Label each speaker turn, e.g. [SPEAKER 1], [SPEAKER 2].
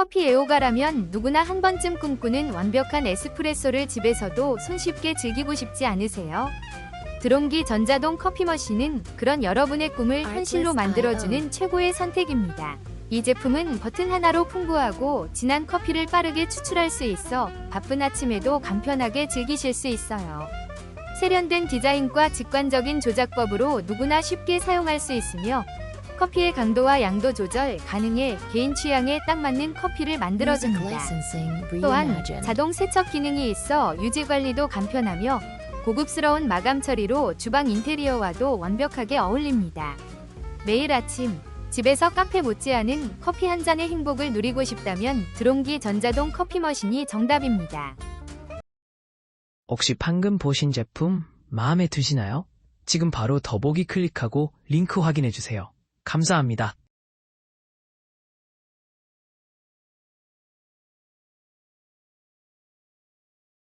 [SPEAKER 1] 커피 애호가라면 누구나 한 번쯤 꿈꾸는 완벽한 에스프레소를 집에서도 손쉽게 즐기고 싶지 않으세요? 드롱기 전자동 커피 머신은 그런 여러분의 꿈을 현실로 만들어주는 최고의 선택입니다. 이 제품은 버튼 하나로 풍부하고 진한 커피를 빠르게 추출할 수 있어 바쁜 아침에도 간편하게 즐기실 수 있어요. 세련된 디자인과 직관적인 조작법으로 누구나 쉽게 사용할 수 있으며 커피의 강도와 양도 조절 가능해 개인 취향에 딱 맞는 커피를 만들어줍니다. 또한 자동 세척 기능이 있어 유지 관리도 간편하며 고급스러운 마감 처리로 주방 인테리어와도 완벽하게 어울립니다. 매일 아침 집에서 카페 못지않은 커피 한 잔의 행복을 누리고 싶다면 드롱기 전자동 커피 머신이 정답입니다.
[SPEAKER 2] 혹시 방금 보신 제품 마음에 드시나요? 지금 바로 더보기 클릭하고 링크 확인해 주세요. 감사합니다.